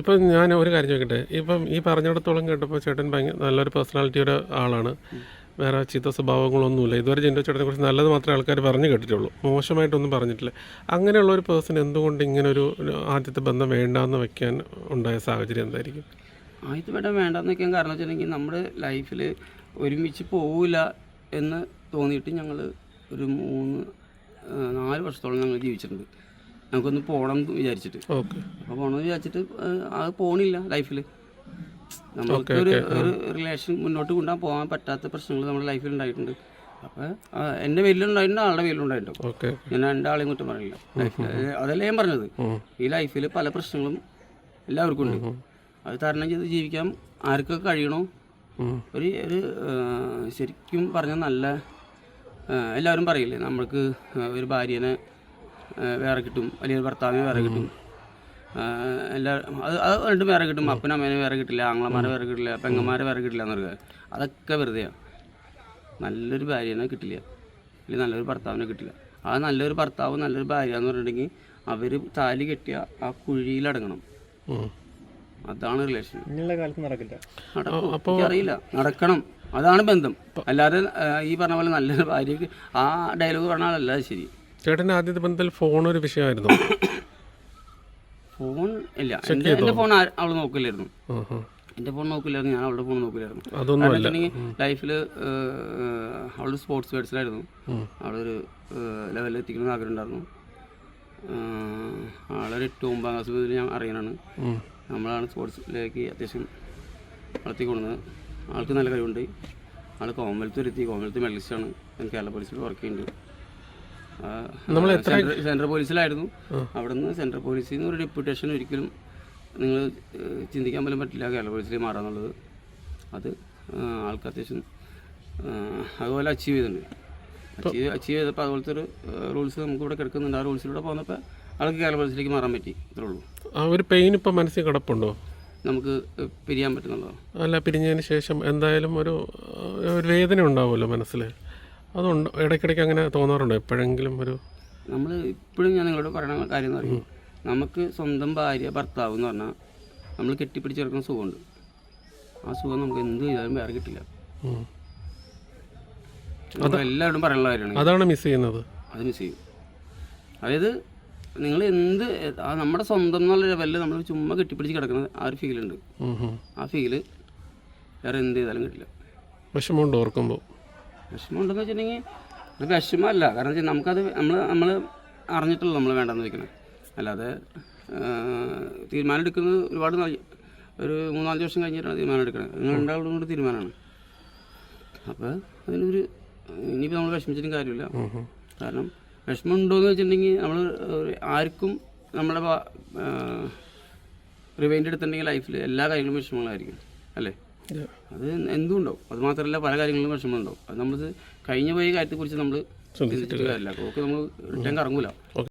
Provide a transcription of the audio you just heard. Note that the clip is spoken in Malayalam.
ഇപ്പം ഞാൻ ഒരു കാര്യം ചോദിക്കട്ടെ? ഇപ്പം ഈ പറഞ്ഞിടത്തോളം കേട്ടപ്പോൾ ചേട്ടൻ ഭയങ്കര നല്ലൊരു പേഴ്സണാലിറ്റിയുടെ ആളാണ്. വേറെ ചീത്ത സ്വഭാവങ്ങളൊന്നുമില്ല. ഇതുവരെ ജിൻഡോ ചേട്ടനെ കുറിച്ച് നല്ലത് മാത്രമേ ആൾക്കാർ പറഞ്ഞു കേട്ടിട്ടുള്ളൂ. മോശമായിട്ടൊന്നും പറഞ്ഞിട്ടില്ല. അങ്ങനെയുള്ള ഒരു പേഴ്സൺ എന്തുകൊണ്ട് ഇങ്ങനെ ഒരു ആദ്യത്തെ ബന്ധം വേണ്ടാന്ന് വെക്കാൻ ഉണ്ടായ സാഹചര്യം എന്തായിരിക്കും? ആദ്യത്തെ വേണ്ട വേണ്ടാന്ന് വെക്കാൻ കാരണം വെച്ചിട്ടുണ്ടെങ്കിൽ നമ്മുടെ ലൈഫിൽ ഒരുമിച്ച് പോവില്ല എന്ന് തോന്നിയിട്ട് ഞങ്ങൾ ഒരു മൂന്ന് നാല് വർഷത്തോളം ഞങ്ങൾ ജീവിച്ചിട്ടുണ്ട്. നമുക്കൊന്ന് പോകണം എന്ന് വിചാരിച്ചിട്ട്. അപ്പൊ അപ്പോൾ പോകണമെന്ന് വിചാരിച്ചിട്ട് അത് പോണില്ല ലൈഫിൽ നമുക്ക് ഒരു ഒരു റിലേഷൻ മുന്നോട്ട് കൊണ്ടുപോകാൻ പോകാൻ പറ്റാത്ത പ്രശ്നങ്ങൾ നമ്മുടെ ലൈഫിൽ ഉണ്ടായിട്ടുണ്ട്. അപ്പോൾ എന്റെ പേരിലുണ്ടായിട്ടുണ്ട് ആളുടെ പേരിലുണ്ടായിട്ടുണ്ട് ഞാൻ രണ്ടാളെയും കുറ്റം പറയില്ല. ലൈഫിൽ അതല്ലേ ഞാൻ പറഞ്ഞത്. ഈ ലൈഫിൽ പല പ്രശ്നങ്ങളും എല്ലാവർക്കും ഉണ്ട്. അത് തരണം ചെയ്ത് ജീവിക്കാൻ ആർക്കൊക്കെ കഴിയണോ? ഒരു ഒരു ശരിക്കും പറഞ്ഞ നല്ല എല്ലാവരും പറയില്ലേ? നമ്മൾക്ക് ഒരു ഭാര്യനെ വേറെ കിട്ടും. വലിയൊരു ഭർത്താവിനെ വേറെ കിട്ടും. എല്ലാ അത് അത് രണ്ടും വേറെ കിട്ടും. അപ്പനും അമ്മേനെ വേറെ കിട്ടില്ല. ആങ്ങളമാരെ വേറെ കിട്ടില്ല. പെങ്ങന്മാരെ വേറെ കിട്ടില്ല എന്ന് പറയുക അതൊക്കെ വെറുതെയാണ് നല്ലൊരു ഭാര്യനെ കിട്ടില്ല. അല്ലെങ്കിൽ നല്ലൊരു ഭർത്താവിനെ കിട്ടില്ല. ആ നല്ലൊരു ഭർത്താവ് നല്ലൊരു ഭാര്യ എന്ന് പറഞ്ഞിട്ടുണ്ടെങ്കിൽ അവർ താലി കെട്ടിയ ആ കുഴിയിലടങ്ങണം അതാണ് റിലേഷൻ കാലത്ത് നടക്കില്ല. നടക്കും. അറിയില്ല നടക്കണം. അതാണ് ബന്ധം. അല്ലാതെ ഈ പറഞ്ഞ പോലെ നല്ലൊരു ഭാര്യക്ക് ആ ഡയലോഗ് പറഞ്ഞാലല്ല ശരി. ചേട്ടന്റെ ആദ്യത്തെ ബന്ധത്തിൽ ഫോൺ ഒരു വിഷയമായിരുന്നു. ഫോൺ ഇല്ല. എന്റെ എന്റെ ഫോൺ അവൾ നോക്കില്ലായിരുന്നു. എന്റെ ഫോൺ നോക്കില്ലായിരുന്നു. ഞാൻ അവളുടെ ഫോൺ നോക്കില്ലായിരുന്നു. അതൊന്നും ലൈഫിൽ അവളൊരു സ്പോർട്സ് പേഴ്സണായിരുന്നു അവളൊരു ലെവലിൽ എത്തിക്കണമെന്ന് ആഗ്രഹം ഉണ്ടായിരുന്നു. ആളൊരു എട്ട് ഒമ്പതാം ക്ലാസ് മുതൽ ഞാൻ അറിയാനാണ് നമ്മളാണ് സ്പോർട്സിലേക്ക് അത്യാവശ്യം വളർത്തി കൊണ്ടുവന്നത് ആൾക്ക് നല്ല കഴിവുണ്ട്. ആൾ കോമൺവെൽത്ത് വരുത്തി കോമൺവെൽത്ത് മെഡലിസ്റ്റാണ് ഞാൻ കേരള പോലീസിൽ വർക്ക് ചെയ്യുന്നുണ്ട്. ആ, സെൻട്രൽ പോലീസിലായിരുന്നു. അവിടുന്ന് സെൻട്രൽ പോലീസിൽ നിന്ന് ഒരു ഡെപ്യൂട്ടേഷൻ ഒരിക്കലും നിങ്ങൾ ചിന്തിക്കാൻ പോലും പറ്റില്ല കേരള പോലീസിൽ മാറാന്നുള്ളത്. അത് ആൾക്ക് അത്യാവശ്യം അതുപോലെ അച്ചീവ് ചെയ്തിട്ടുണ്ട്. അച്ചീവ് അച്ചീവ് ചെയ്തപ്പോൾ അതുപോലത്തെ ഒരു റൂൾസ് നമുക്ക് ഇവിടെ കിടക്കുന്നുണ്ട്. ആ റൂൾസിലൂടെ പോകുന്നപ്പോൾ ആൾക്ക് കേരള പോലീസിലേക്ക് മാറാൻ പറ്റി. ഇത്രേ ഉള്ളൂ. ആ ഒരു പെയിൻ ഇപ്പം മനസ്സിൽ കിടപ്പുണ്ടോ? നമുക്ക് പിരിയാൻ പറ്റുന്നുള്ളതാണ് അല്ല പിരിഞ്ഞതിന് ശേഷം എന്തായാലും ഒരു ഒരു വേദന ഉണ്ടാവുമല്ലോ മനസ്സിൽ അതുണ്ട്. ഇടയ്ക്കിടയ്ക്ക് അങ്ങനെ തോന്നാറുണ്ട്? എപ്പോഴെങ്കിലും ഒരു നമ്മൾ ഇപ്പോഴും ഞാൻ നിങ്ങളോട് പറയുന്ന കാര്യം എന്ന് പറയുമ്പോൾ നമുക്ക് സ്വന്തം ഭാര്യ ഭർത്താവ് എന്ന് പറഞ്ഞാൽ നമ്മൾ കെട്ടിപ്പിടിച്ചെടുക്കുന്ന സുഖമുണ്ട്. ആ സുഖം നമുക്ക് എന്ത് ചെയ്താലും വേറെ കിട്ടില്ല. എല്ലാവരോടും പറയാനുള്ള കാര്യമാണ്. അതാണ് മിസ് ചെയ്യുന്നത്. അത് മിസ് ചെയ്യും. അതായത് നിങ്ങൾ എന്ത് നമ്മുടെ സ്വന്തം എന്നുള്ള ലെവലിൽ നമ്മൾ ചുമ്മാ കെട്ടിപ്പിടിച്ച് കിടക്കുന്ന ആ ഒരു ഫീലുണ്ട്. ആ ഫീൽ വേറെ എന്ത് ചെയ്താലും കിട്ടില്ല. വിഷമമുണ്ട് ഓർക്കുമ്പോൾ വിഷമം ഉണ്ടെന്ന് വെച്ചിട്ടുണ്ടെങ്കിൽ അത് വിഷമമല്ല. കാരണം വെച്ചാൽ നമുക്കത് നമ്മൾ നമ്മൾ അറിഞ്ഞിട്ടുള്ളൂ നമ്മൾ വേണ്ടെന്ന് വയ്ക്കണം അല്ലാതെ തീരുമാനം എടുക്കുന്നത് ഒരുപാട് ഒരു മൂന്നാൽ വർഷം കഴിഞ്ഞിട്ടാണ് തീരുമാനം എടുക്കുന്നത് നിങ്ങൾ രണ്ടാളും കൂടി തീരുമാനമാണ്. അപ്പോൾ അതിനൊരു ഇനിയിപ്പോൾ നമ്മൾ വിഷമിച്ചിട്ടും കാര്യമില്ല. കാരണം വിഷമം എന്ന് വെച്ചിട്ടുണ്ടെങ്കിൽ നമ്മൾ ആർക്കും നമ്മുടെ റിവൈൻഡ് എടുത്തിട്ടുണ്ടെങ്കിൽ ലൈഫിൽ എല്ലാ കാര്യങ്ങളും വിഷമങ്ങളായിരിക്കും. അല്ലേ? അത് എന്തും ഉണ്ടാവും അത് മാത്രമല്ല പല കാര്യങ്ങളിലും വിഷമം ഉണ്ടാവും അത് നമ്മൾ കഴിഞ്ഞ പോയ കാര്യത്തെക്കുറിച്ച് നമ്മൾ ചിന്തിച്ചിട്ട് കാര്യമില്ല. അപ്പോൾ നമ്മൾ റിട്ടേൺ കറങ്ങൂല.